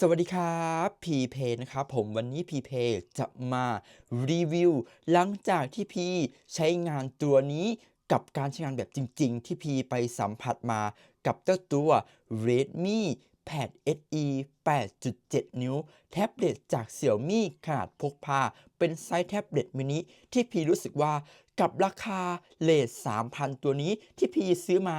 สวัสดีครับพีเพนะครับผมวันนี้พีเพจะมารีวิวหลังจากที่พีใช้งานตัวนี้กับการใช้งานแบบจริง ๆ ที่พีไปสัมผัสมากับเจ้าตัว Redmi Pad SE 8.7 นิ้ว แท็บเล็ตจาก Xiaomi ขนาดพกพา เป็นไซส์แท็บเล็ตมินิที่พีรู้สึกว่ากับราคาเลท3,000 ตัวนี้ที่พีซื้อมา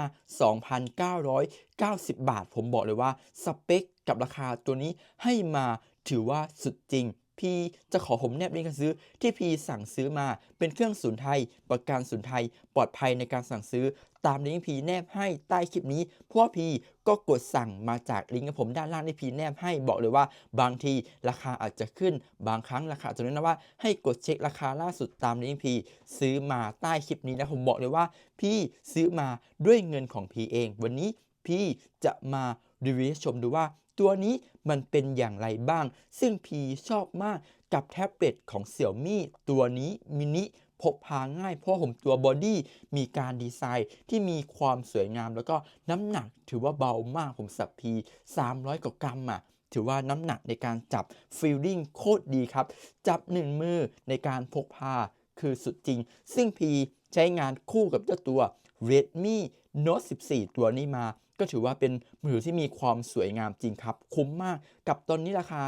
2,990 บาท ผมบอกเลยว่าสเปคกับราคาตัวนี้ให้มาถือว่าสุดจริง พีจะขอผมแนบลิงก์การซื้อที่พีสั่งซื้อมาเป็นเครื่องศูนย์ไทย ประกันศูนย์ไทย ปลอดภัยในการสั่งซื้อ ตามลิงก์พีแนบให้ใต้คลิปนี้ เพราะว่าพีก็กดสั่งมาจากลิงก์ของผมด้านล่างที่พีแนบให้บอกเลยว่า บางทีราคาอาจจะขึ้น บางครั้งราคาจะน้นนะว่าให้กดเช็คราคาล่าสุดตามลิงก์พีซื้อมาใต้คลิปนี้นะผมบอกเลยว่า พี่ซื้อมาด้วยเงินของพีเอง วันนี้พี่จะมารีวิวชมดูว่า ตัวนี้มันเป็นอย่างไรบ้าง ซึ่งพีชอบมากกับแท็บเล็ตของ Xiaomi ตัวนี้มินิพกพาง่ายเพราะผมตัวบอดี้มีการดีไซน์ที่มีความสวยงาม แล้วก็น้ำหนักถือว่าเบามากผมสับพี 300 กว่ากรัมอะถือว่าน้ำหนักในการจับฟีลลิ่งโคตรดีครับ จับหนึ่งมือในการพกพาคือสุดจริง ซึ่งพีใช้งานคู่กับเจ้าตัว Redmi Note 14 ตัวนี้มา ก็ถือว่าเป็นมือถือที่มีความสวยงามจริงครับ คุ้มมากกับตอนนี้ราคา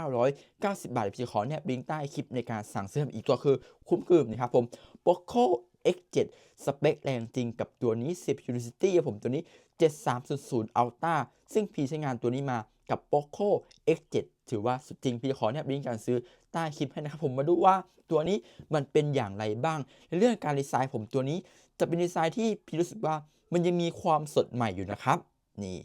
4,990 บาทพี่ขอเนี่ยบิงใต้คลิปในการสั่งซื้ออีกตัวคือคุ้มคืนนะครับผม Poco X7 สเปคแรงจริงกับตัวนี้ 10 Unicity ครับผมตัวนี้ 7300 Ultra ซึ่งพี่ใช้งานตัวนี้มากับ Poco X7 ถือว่าสุดจริงพี่ขอเนี่ยบิงก์การซื้อใต้คลิปให้นะครับผมมาดูว่าตัวนี้มันเป็นอย่างไรบ้าง ในเรื่องการดีไซน์ผมตัวนี้จะเป็นดีไซน์ที่พี่รู้สึกว่า มันยังมีความสดใหม่อยู่นะครับ นี่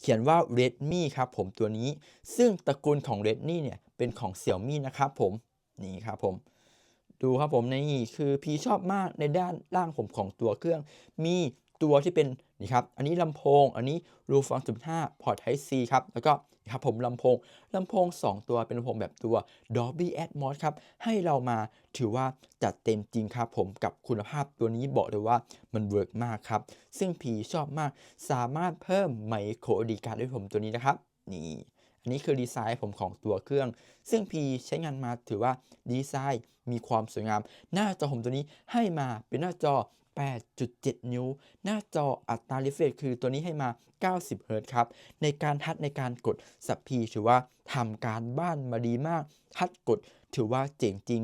เขียนว่า Redmi ครับผมตัวนี้ ซึ่งตระกูลของ Redmi เนี่ย เป็นของ Xiaomi นะครับผม นี่ครับผม ดูครับผม นี่คือพี่ชอบมากในด้านล่างผมของตัวเครื่อง มี ตัวที่เป็นนี่ครับ อันนี้ลำโพง อันนี้รูฟังจุดห้าพอร์ต Type C ครับ แล้วก็ครับผมลำโพงลำโพง 2 ตัวเป็นลำโพงแบบตัว Dolby Atmos ครับ ให้เรามาถือว่าจัดเต็มจริงครับผมกับคุณภาพตัวนี้บอกเลยว่ามันเวิร์กมากครับ ซึ่งพีชอบมากสามารถเพิ่มไมโครดีการ์ดด้วยผมตัวนี้นะครับ นี่อันนี้คือดีไซน์ผมของตัวเครื่อง ซึ่งพีใช้งานมาถือว่าดีไซน์มีความสวยงาม หน้าจอผมตัวนี้ให้มาเป็นหน้าจอ 8.7 นิ้ว หน้าจออัตรา refresh คือตัวนี้ให้มา 90 เฮิรตซ์ครับ ในการทัดในการกดสับพีถือว่าทำการบ้านมาดีมาก ทัดกดถือว่าเจ๋งจริง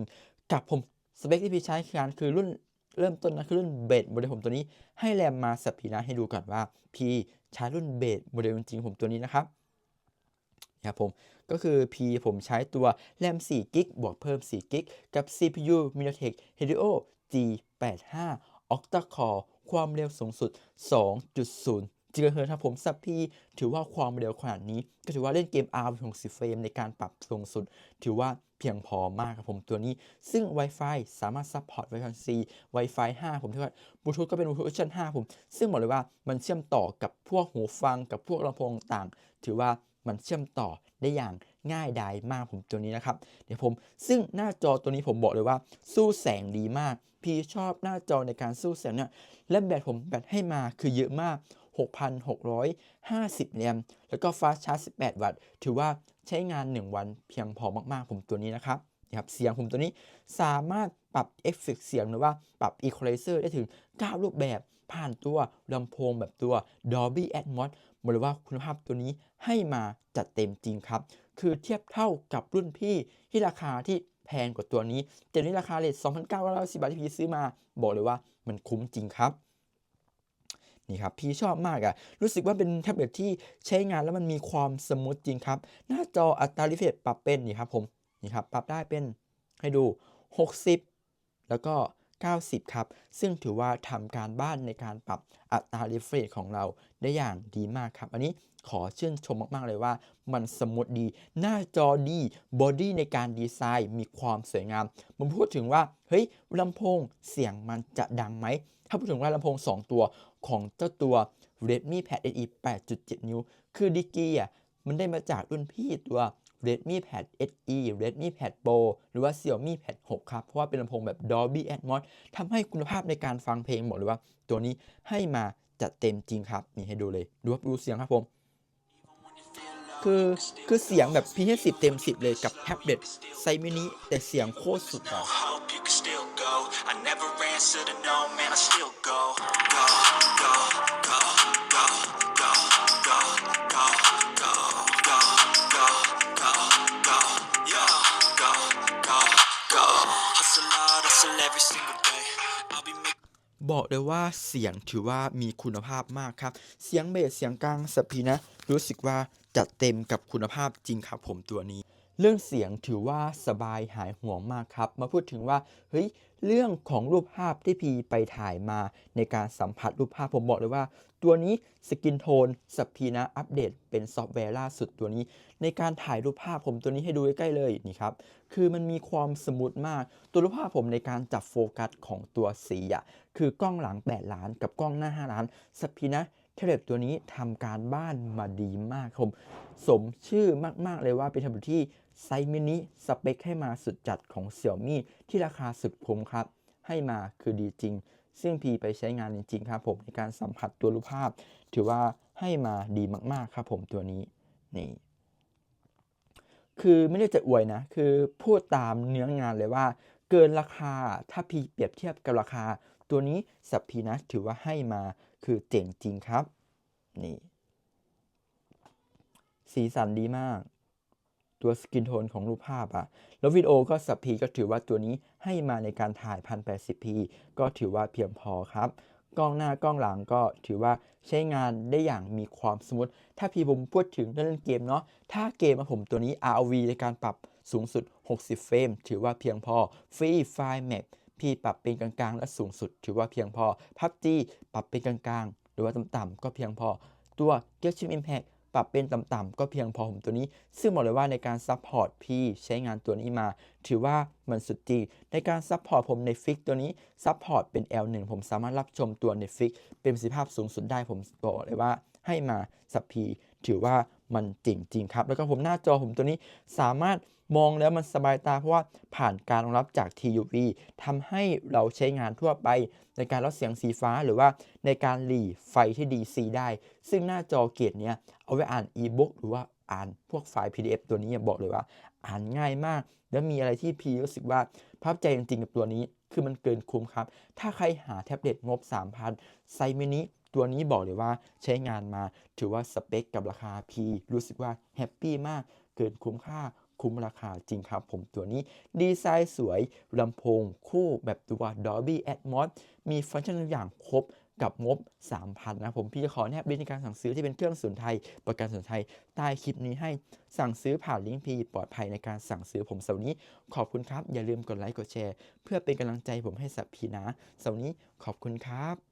กับผมสเปคที่พี่ใช้งานคือรุ่นเริ่มต้นนะคือรุ่นเบสโมเดลผมตัวนี้ให้แรมมาสับพีนะให้ดูก่อนว่า พี่ใช้รุ่นเบสโมเดลจริงผมตัวนี้นะครับนะครับผมก็คือ P ผมใช้ตัวแรม4กิกบวกเพิ่ม4กิกกับ CPU MediaTek Helio G85 Octa Core ความเร็วสูงสุด 2.0 GHz ครับผมสับพีถือว่าความเร็วขนาดนี้ ก็ถือว่าเล่นเกม R 60เฟรมในการปรับสูงสุด ถือว่าเพียงพอมากครับผมตัวนี้ ซึ่ง Wi-Fi สามารถซัพพอร์ต Wi-Fi C Wi-Fi 5 ผมถือว่าบลูทูธก็เป็นบลูทูธเวอร์ชัน5ผม ซึ่งบอกเลยว่ามันเชื่อมต่อกับพวกหูฟังกับพวกลำโพงต่าง ถือว่ามันเชื่อมต่อได้อย่างง่ายดายมากผมตัวนี้นะครับ เดี๋ยวผมซึ่งหน้าจอตัวนี้ผมบอกเลยว่า สู้แสงดีมาก พี่ชอบหน้าจอในการสู้แสงเนี่ยและแบตผมแบตให้มาคือเยอะมาก 6,650แรมแล้วก็ฟาสชาร์จ 18 วัตต์ ถือว่าใช้งาน 1 วันเพียงพอมากๆ ผมตัวนี้นะครับนะครับ เสียงผมตัวนี้สามารถปรับเอฟเฟกเสียงหรือว่าปรับ Equalizer ได้ถึง 9 รูปแบบผ่านตัวลำโพงแบบตัว Dolby Atmos บอกเลยว่าคุณภาพตัวนี้ให้มาจัดเต็มจริงครับ คือเทียบเท่ากับรุ่นพี่ที่ราคาที่ แพงกว่าตัวนี้แต่นี้ราคาเลท2,990บาทที่พี่ซื้อมาบอกเลยว่ามันคุ้มจริงครับนี่ครับพี่ชอบมากอะรู้สึกว่าเป็นแท็บเล็ตที่ใช้งานแล้วมันมีความสมูทจริงครับ หน้าจออัตราริเฟรชปรับเป็นนี่ครับผมนี่ครับปรับได้เป็นให้ดู 60 แล้วก็ 90 ครับ ซึ่งถือว่าทำการบ้านในการปรับอัตรา refresh ของเราได้อย่างดีมากครับ อันนี้ขอชื่นชมมาก ๆ เลยว่ามันสมูทดี หน้าจอดีบอดี้ในการดีไซน์มีความสวยงามผมพูดถึงว่า เฮ้ยลำโพงเสียงมันจะดังไหม ถ้าพูดถึงว่าลำโพง 2 ตัวของเจ้าตัว Redmi Pad SE 8.7 นิ้ว คือดีกีอะมันได้มาจากรุ่นพี่ตัว Redmi Pad SE Redmi Pad Pro หรือว่า Xiaomi Pad 6 ครับ เพราะว่าเป็นลำโพงแบบ Dolby Atmos ทำให้คุณภาพในการฟังเพลงบอกเลยว่า ตัวนี้ให้มาจัดเต็มจริงครับ นี่ให้ดูเลย ดูครับดูเสียงครับผม คือคือเสียงแบบพี่ให้สิบเต็มสิบเลยกับแท็บเล็ตไซมินิแต่เสียงโคตรสุดอะ บอกเลยว่าเสียงถือว่ามีคุณภาพมากครับ เสียงเบสเสียงกลางสับพีนะ รู้สึกว่าจัดเต็มกับคุณภาพจริงครับผมตัวนี้ เรื่องเสียงถือว่าสบายหายห่วงมากครับ มาพูดถึงว่าเฮ้ยเรื่องของรูปภาพที่พีไปถ่ายมาในการสัมผัสรูปภาพผมบอกเลยว่า ตัวนี้สกินโทนสพีนะอัปเดตเป็นซอฟต์แวร์ล่าสุดตัวนี้ ในการถ่ายรูปภาพผมตัวนี้ให้ดูใกล้ๆเลยนี่ครับคือมันมีความสมูทมาก ตัวรูปภาพผมในการจับโฟกัสของตัวสีอะคือกล้องหลัง 8 ล้านกับกล้องหน้า 5 ล้านสพีนะ เทเลบตัวนี้ทำการบ้านมาดีมากครับสมชื่อมาก ๆ เลยว่าเป็นแท็บเล็ตที่ไซส์มินิสเปคให้มาสุดจัดของ Xiaomi ที่ราคาสุดคุ้มครับ ให้มาคือดีจริง ซึ่งพีไปใช้งานจริง ๆ ครับผมในการสัมผัสตัวรูปภาพ ถือว่าให้มาดีมากๆครับผมตัวนี้นี่คือไม่ได้จะอวยนะ คือพูดตามเนื้องานเลยว่า เกินราคาถ้าพีเปรียบเทียบกับราคา ตัวนี้สับพีนะถือว่าให้มาคือเจ๋งจริงครับ นี่ สีสันดีมาก ตัวสกินโทนของรูปภาพอะแล้ววิดีโอก็สับพีก็ถือว่าตัวนี้ให้มาในการถ่าย 1080p ก็ถือว่าเพียงพอครับกล้องหน้ากล้องหลังก็ถือว่าใช้งานได้อย่างมีความสมูทถ้าพี่ผมพูดถึงเรื่องเล่นเกมเนาะ ถ้าเกมผมตัวนี้ ROV ในการปรับสูงสุด 60 เฟรม ถือว่าเพียงพอ Free Fire Map พี่ปรับเป็นกลางๆ และสูงสุด ถือว่าเพียงพอ PUBG ปรับเป็นกลางๆ หรือว่าต่ำๆก็เพียงพอ ตัว Genshin Impact ปรับเป็นต่ำๆก็เพียงพอผมตัวนี้ ซึ่งบอกเลยว่าในการซัพพอร์ตพี่ใช้งานตัวนี้มา ถือว่ามันสุดจริงในการซัพพอร์ตผมในฟิกตัวนี้ซัพพอร์ตเป็น L1 ผมสามารถรับชมตัว Netflix เป็นประสิทธิภาพสูงสุดได้ผมบอกเลยว่าให้มาสัพพี ถือว่ามันจริงจริงๆครับ แล้วก็ผมหน้าจอผมตัวนี้สามารถมองแล้วมันสบายตาเพราะว่าผ่านการรองรับจาก TUV ทำให้เราใช้งานทั่วไป ในการลดเสียงสีฟ้าหรือว่าในการหลีไฟที่ DC ได้ ซึ่งหน้าจอเกียรดเนี้ยเอาไว้อ่านอีบุ๊กหรือว่าอ่านพวกไฟล์ PDF ตัวนี้บอกเลยว่า อ่านง่ายมาก แล้วมีอะไรที่พีรู้สึกว่าภาพใจจริงๆกับตัวนี้ คือมันเกินคุ้มครับ ถ้าใครหาแท็บเล็ตงบ 3,000ไซส์มินิ ตัวนี้บอกเลยว่าใช้งานมาถือว่าสเปคกับราคาพีรู้สึกว่าแฮปปี้มากเกินคุ้มค่าคุ้มราคาจริงครับผมตัวนี้ดีไซน์สวยลำโพงคู่แบบตัว Dolby Atmos มีฟังก์ชันทุกอย่างครบกับงบ 3,000 นะผมพี่จะขอแนบลิงก์ในการสั่งซื้อที่เป็นเครื่องศูนไทย ประกันศูนไทย ใต้คลิปนี้ให้สั่งซื้อผ่านลิงก์พีปลอดภัยในการสั่งซื้อผมเสาร์นี้ขอบคุณครับ อย่าลืมกดไลค์กดแชร์ เพื่อเป็นกำลังใจผมให้สับพีนะเสาร์นี้ขอบคุณครับ